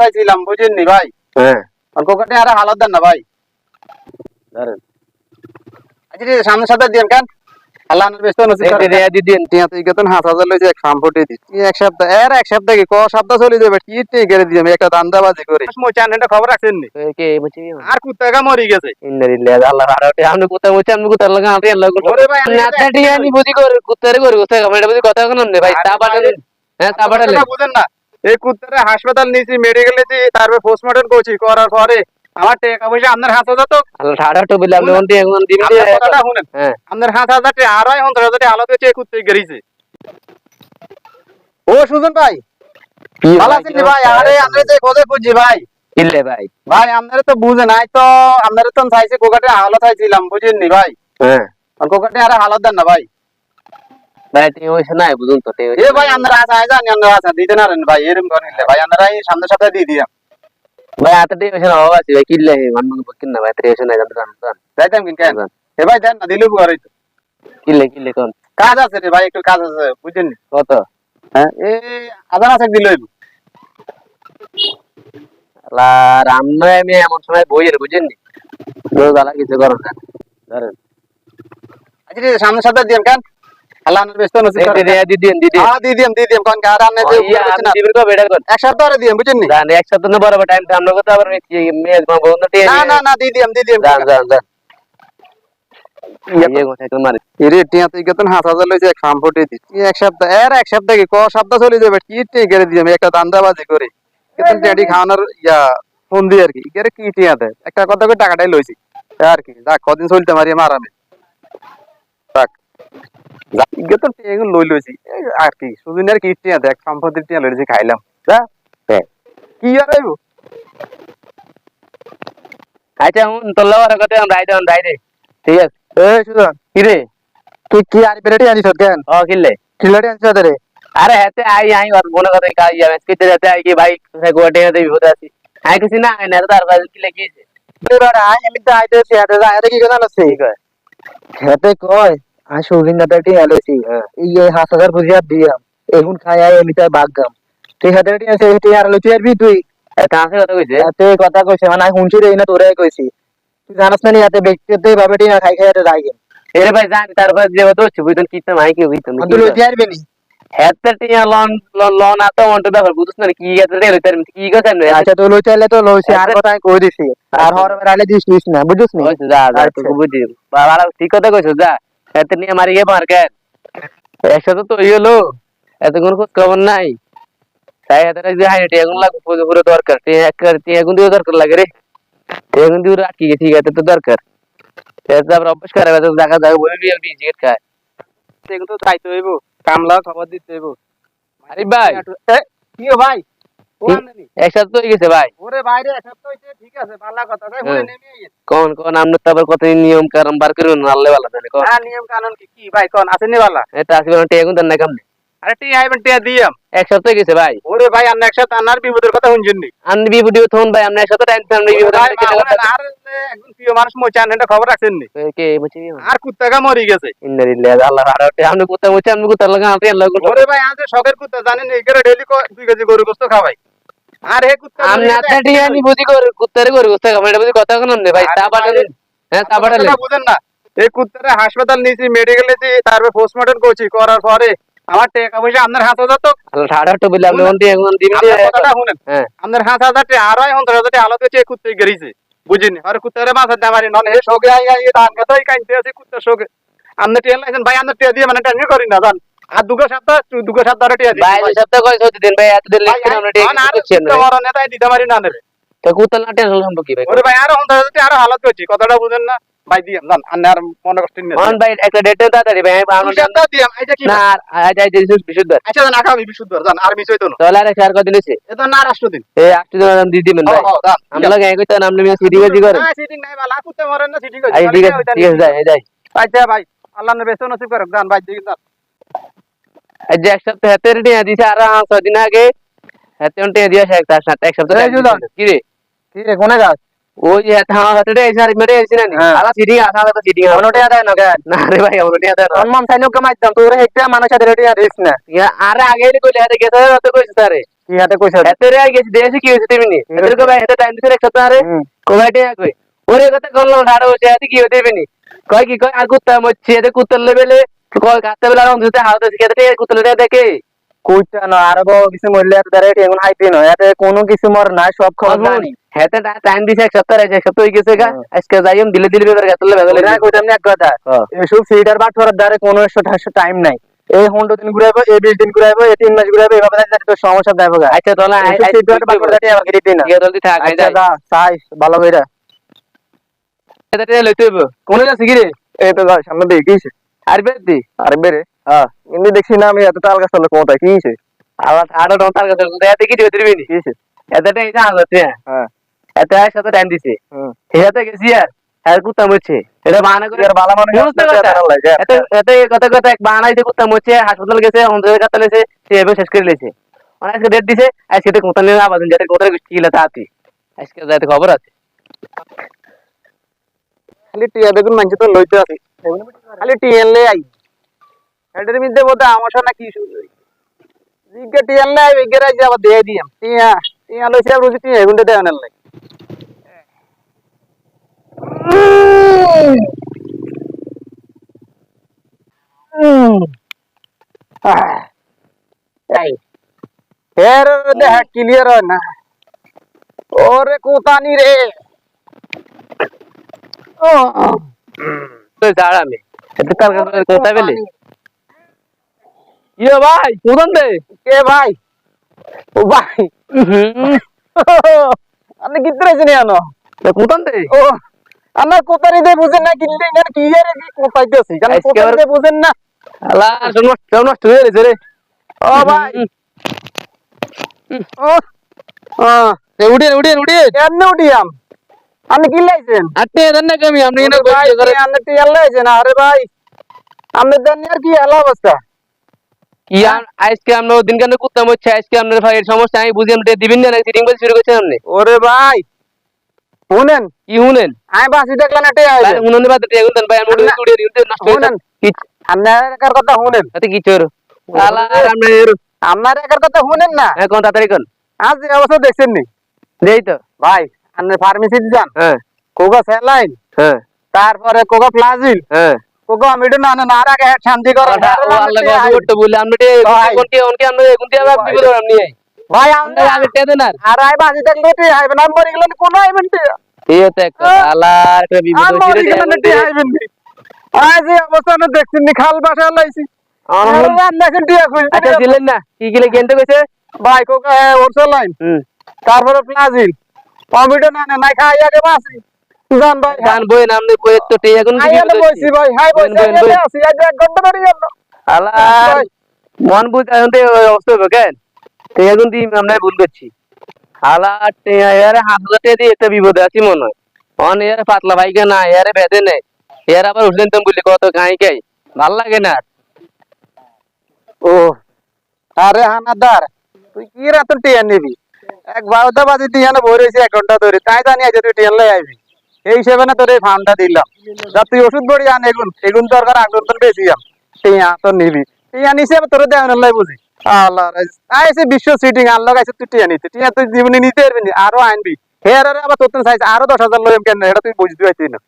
চাইছিলাম বুঝিনি ভাই? হ্যাঁ। আর কোকাটে আর হালত দেন না ভাই। ধরেন আজকে রে, সামনের সপ্তাহে দিন কেন? দিলাম কোথা হ্যাঁ বুঝেন না। এই কুত্তারে হাসপাতাল নিয়েছি মেডিকেলে দিই তারপর পোস্টমর্টম করছি করার পরে আমার টাকা পয়সা আপনার হাত হাজার তো? আল্লাহ ঠাড়া তো বলে আপনি এখন দিবি আপনার হ্যাঁ। হাত হাজার টাকা আড়াই অন্তর হাজার আলাদা হচ্ছে কুত্তে গেরিছে ও সুজন ভাই ভালো আছেন ভাই? আরে আমরা যে খোঁজে খুঁজছি ভাই। ইল্লে ভাই? ভাই আপনারা তো বুঝে নাই তো আপনারা তো চাইছে কোকাটে হালত চাইছিলাম বুঝেননি ভাই? হ্যাঁ। আর কোকাটে আর হালত দেন না ভাই। ভাই তুই ওইসে নাই বুঝুন তো তুই এ ভাই আপনারা আসা জানি আপনারা আসা দিতে না রেন ভাই এরকম করে নিলে ভাই আপনারা এই সামনের সপ্তাহে দিয়ে দিয়াম ভাই আতে দিয়ে ওইসে অভাব আছে ভাই কিল্লে মান মান বকিন না ভাই তুই ওইসে নাই জানতে জানতে যাইতাম কিন্তু কেন এ ভাই দেন না দিলে উপকার হইতো। কিল্লে কিল্লে কোন? কাজ আছে রে ভাই একটু কাজ আছে বুঝেননি কত? হ্যাঁ আছে রামনা আমি এমন সময় বইয়ের বুঝেন নি? রোজ আলা কিছু করো না ধরেন সপ্তাহে দিয়াম কেন? কোন এক সপ্তাহ দিয়াম এক সপ্তাহ বরাবর টাইম আমরা কথা আবার না না না দিয়ে দিয়াম দিয়ে তোমার? এরে টিয়া দিয়াম একটা দান্দাবাজি করে। গতন টিয়াটি খাওয়ানোর ইয়া ফোন দিয়ে আর কি। এরে কি টিয়া দেয় একটা কথা করে টাকাটাই লইছি। আর কি কদিন চলতে মারি আমার আরামে গতন টিয়া এগুলো লই লইছি। আর কি সুদিন আর কি টিয়া দেয় এক সম্পত্তির টিয়া লইছি খাইলাম। যা। হ্যাঁ। কি আর আইব আচ্ছা হুন তোল্লা বড় কথা আমরা আইতে আমরা আইতে। ঠিক আছে। এই সুজন কি রে? তুই কি আর পেরেটি আনিস কেন? ও কিল্লে খিলাটি আনিস রে আরে হাতে আই আই আর মনে কথা কাজ যাবে কিতে যেতে আই কি ভাই কোথায় গোটে হতে বিপদ আছি আই কিছু না আই না তার কাছে কিলে কি এবার আয় আমি তো আইতেছি হাতে কি কথা আছে খেতে কয় আর সৌদিন দাদাটি আলোছি এই যে হাত হাজার বুঝিয়া দিয়াম এখন খাই আয় তাই বাগাম ঠিক আছে আছে এটি আর লুচি আর তুই এটা কথা কইছে এতে কথা কইছে মানে আমি শুনছি রে না তোরে কইছি তুই জানাস না এতে ব্যক্তিগত ভাবে টি না খাই খাই এতে যাই এরে ভাই জানি তারপর যে হতো বুঝুন কি তো মাই কি বুঝুন তুই লুচি আরবি নি? হেতে টিয়া লন লন আত মন্ট ব্যাপার বুঝছ না কি গেছে রে তার কি গেছে না আচ্ছা তুই লুচি আইলে তো লইছি আর কথা কই দিছি। আর হর বেড়ালে দিস না বুঝছিস নি? যা যা। তুই বুঝি বাবা ঠিক কথা কইছো যা। হেতে নিয়ে মারি গে মার্কেট একসাথে তো ইয়ে লো এত কোন খোঁজ খবর নাই। তাই হাতে যে হাই টিয়া গুণ লাগবে পুরো পুরো দরকার। টিয়া এক টিয়া গুণ দিও দরকার লাগে রে। টিয়া গুণ দিও রাখি ঠিক আছে তো দরকার। তারপর অভ্যাস করে দেখা যায় বলে বিএল বি জিগেট খায়। তো চাইতে হইব কামলা খবর দিতে হইব। আরে ভাই। কি ভাই? হয়ে গেছে ভাই। ওরে বাইরে সব তো হইছে, ঠিক আছে ভালো কথা তাই। নেমে আইয়েন। কোন কোন আমরা তো কত নিয়ম কারণ বার করে আল্লাহ ভালো জানে কোন। হ্যাঁ নিয়ম কানুন কি কি ভাই কোন আসেনি বালা এটা আসবে না টিয়া গুণ না কামনে? আরে টি আইবেন টিয়া দিয়াম। এক সপ্তাহ গেছে ভাই। ওরে ভাই আন্না একসাথে আন্নার বিপদের কথা শুনছেন নি? আমি ভিডিও থন ভাই আমরা একসাথে টাইম টাইম ওরে ভাই, মামুনের আর একজন প্রিয় মানুষ মোচান এটা খবর রাখছেন নি? কে বুঝি আর কুত্তাগা মরি গেছে। আল্লাহ মুছে আমি কোথায় লাগা আল্লাহ ওরে ভাই আজ শখের কুত্তা জানেন কেজি গরু খাওয়াই। আর হে কুত্তা আমি আতে টিয়া বুঝি করে কুত্তারে করে বুঝতে কামনে বুঝি কথা কোন নে ভাই তা পাঠালেন। হ্যাঁ তা পাঠালেন। বুঝেন না। এই কুত্তারে হাসপাতাল নিয়েছি মেডিকেলে দিই তারপর পোস্টমর্টম করছি করার পরে আমার টাকা পয়সা আপনার হাত হাজার তো। আল্লাহ ঠাড়া তো বলে আপনি ওন্টি এখন দিবি কথাটা শুনেন। হ্যাঁ। আপনার হাত হাজার টাকা আড়াই অন্তর হাজার টাকা আলাদা এই কুত্তে গেরিছে বুঝিনি। আর কুত্তারে মাছ হাতে মারি নন হে শোকে আই আই ধান কথাই কাইতে আছে কুত্তার শোকে। আপনি টিয়া লাইছেন ভাই আপনার টিয়া দিয়ে মানে টেনশন করি না জান। আর দুগো সপ্তাহ দুগো সপ্তাহ টিয়া ভাই সপ্তাহ কয় সত্যি দিন ভাই এত দিন ভাই, লিখছেন আমরা টিয়া আর কিছু কুত্তা মরা দিতে পারি না নেবে। তো না টেনশন সম্পর্কে ভাই? ওরে ভাই আরও হাজার টাকা আরও হালাত করছি কথাটা বুঝেন না। ভাই দিয়াম জান আর আর মনে কষ্ট নিয়ে অন ভাই একটা ডেট তাড়াতাড়ি ভাই আমরা সপ্তাহ দিয়াম এটা কি না আজ আজ বিশুদ্ধ। আচ্ছা জান আগামী বিশুদ্ধ জান আর মিস হইতো না। তাহলে আর চার কদিন হইছে? এটা না রাষ্ট্র দিন। এই আটটি জন দি দিবেন ভাই। হ্যাঁ, হ্যাঁ, জান। আমরা লাগে কইতা নাম নিয়ে সিটি বাজি করে না, সিটিং নাই বালা, কুত্তে মরেন না, সিটিং হইছে। ঠিক আছে ঠিক আছে যাই যাই। আচ্ছা ভাই, আল্লাহ নে বেস্ত নসিব করুক, যান ভাই, দিন যান। আজ এক সপ্তাহ হাতে রেডি দিছে আর ছয় দিন আগে। হাতে অন্টে দিয়ে আসে একটা সাথে এক সপ্তাহ কি রে? কি রে, কোনে যাস? ওই যে হাতে হাতে হাতে এসে মেরে এসে না হ্যাঁ। আলা সিটি আসা তো সিটি অনটে আদায় না কেন? না রে ভাই আমরা নিয়ে দাঁড়া সম্মান চাইলেও কামাইতাম, তোরে একটা মানুষের সাথে রেডি দিস না। আরে আগে কইলে হাতে গেছে তো কইছে স্যারে কি হাতে কইছ? এত রে গেছি দেশে কি হয়েছে তুমি নি এত টাইম দিছে এক সপ্তাহ রে কবে টিয়া কই? ওরে কথা করলাম ধারে বসে এত কি নি কয় কি কয় আর কুত্তা মরছে এতে কুত্তার লেভেলে। কয় কাটতে বেলা রং দিতে কেটে কুত্তার লেভেলে দেখে। কইতা না আর বড় কিছু মরলে এত দাঁড়ায় এখন হাইতে নয়। এতে কোনো কিছু মর নাই সব খবর জানি। হেতে টাইম দিছে এক সপ্তাহ এক সপ্তাহ হয়ে গেছে গা। আজকে যাইম দিলে দিলে বেবার গাতলে বেগলে না কইতাম না এক কথা এসব সিটার বাট করার দ্বারে কোনো একশো টাইম নাই। এই হন্ডো দিন ঘুরাইবো এই বিশ দিন ঘুরাইবো এই তিন মাস ঘুরাইবো এইভাবে যাতে তোর সমস্যা দেবো আচ্ছা তো না এসব সিটার বাট করে দিয়ে আমাকে দিতে না। ঠিক আছে থাক আচ্ছা ভালো কইরা। এটা তে লইতে হইব কোন যাচ্ছে কি রে সামনে আর বেদি আরে বেরে হ্যাঁ কিন্তু দেখছি না আমি এত তাল গাছ কোথায় কি হইছে আবার ডন এতে কি দিবে দিবি নি? কি হইছে এতটা এটা হচ্ছে হ্যাঁ এত এক সাথে টাইম দিছে। হুম গেছি আর আর কুত্তা মরছে এটা বাহানা করে এর বালা মনে বুঝতে পারছা? এত এত কথা কথা এক বাহানাইতে কুত্তা মরছে হাসপাতাল গেছে সে এবার শেষ করে লেছে। অনেক ডেট দিছে আজকে তো কুত্তা নিয়ে যাতে কোথায় কি লাগে তাতি আজকে যাতে খবর আছে। খালি টিয়া দেখুন মানুষ তো লইতে আছে খালি টিএন লে আই। এটার মধ্যে বোধ আমার সাথে কি জিজ্ঞা টিএন লে আই বিজ্ঞার আই আবার দিয়ে দিয়াম। টিয়া টিয়া লইছে বুঝি টিয়া এগুনটা দেওয়া নেন লাই এর ক্লিয়ার হয় না। ওরে কোতানি রে। আমি। এতে তার কাছে ইয়ে ভাই দে। কে ভাই? ও ভাই। আপনি আনো? দে। ও আমার বুঝেন না কিনলে না কি জানেন বুঝেন না? আলা নষ্ট নষ্ট হয়ে গেছে রে। ও ভাই। ও। ও। উড়িয়ে উড়িয়ে উড়িয়ে কেন উঠিয়াম আপনি কি লাইছেন? আটে দেন না কমি আপনি এনে ভাই আপনি টিয়াল লাইছেন? আরে ভাই আপনি দেন আর কি এলা অবস্থা? কি আর আজকে আমরা দিন কেন কুত্তা মরছে আজকে আপনার ভাইয়ের সমস্যা আমি বুঝি আপনি দিবেন না সিটিং বল শুরু করছেন আপনি? ওরে ভাই শুনেন? কি শুনেন? আমি বাসি দেখলাম এটা আইবে ভাই শুনুন বাদ দিয়ে এখন ভাই দিতে নষ্ট শুনেন। আপনার একার কথা শুনেন। তাতে কি চোর? আলা আপনি আপনার একার কথা শুনেন না। এখন তাড়াতাড়ি কোন আজ অবস্থা দেখছেন নি? দেই তো। ভাই আপনি ফার্মেসিতে যান। হ্যাঁ। কোকা স্যালাইন হ্যাঁ। তারপরে কোকা প্লাজিল হ্যাঁ। কোকা আমিডো না না আর আগে শান্তি করো ওটা ও আল্লাহ গো করতে বলে আপনি ভাই। কোন কি কোন কি আপনি কোন কি আবার বিপদ আপনি ভাই আপনি আগে টেদে না আর। আই বাজি দেখলে টি আইবেন আমি মরে গেলেন কোন আইবেন টি এই তো একটা আল্লাহ একটা বিপদ হইছে গেলেন আইবেন টি আই যে না। দেখছেন নি। খাল বাসা লাইছি। আর রান দেখেন টি আচ্ছা না কি গেলে কেনতে কইছে? ভাই কোকা লাইন তারপরে প্লাজিল আমিডো না না নাই খাই আগে বাসি জান ভাই গান বই নামনে বই তো তে এখন আই এলে বইছি ভাই হাই বইছি বইন, বইন, আই বইন। আজ এক ঘণ্টা ধরে গেল। আল্লাহ মন বুঝ এখন তো ওই অবস্থা হবে কেন? তো এখন তুই আমরা ভুল করছি। আলা একটা বিপদে আছি মনে হয়। অন ইয়ারে পাতলা ভাইকে না ইয়ারে বেঁধে নেই ইয়ার আবার উঠলেন তুমি বললি কত গাই গাই। ভালো লাগে না। ও আরে হানাদার তুই কি রাত টিয়ান নিবি এক বারোটা বাজে বই রয়েছে, এক ঘণ্টা ধরে। তাই জানি আছে তুই ট্রেন লাই আইবি। এই হিসেবে না তোর এই ফার্মটা দিলাম। যা তুই ওষুধ বড়ি আন, এগুন এগুন দরকার আগুন তোর বেশি আম। টিয়া তোর নিবি। টিয়া নিছে তোর দেওয়ান লাই বুঝি। আল্লাহ বিশ্ব সিটিং আনলো গাইছে তুই টিয়া নিতে। টিয়া তুই জীবনে নিতে পারবি আরও আনবি। হেয়ার আবার তোর সাইজ আরও দশ হাজার লোক কেন এটা তুই বুঝতে পারছিস না।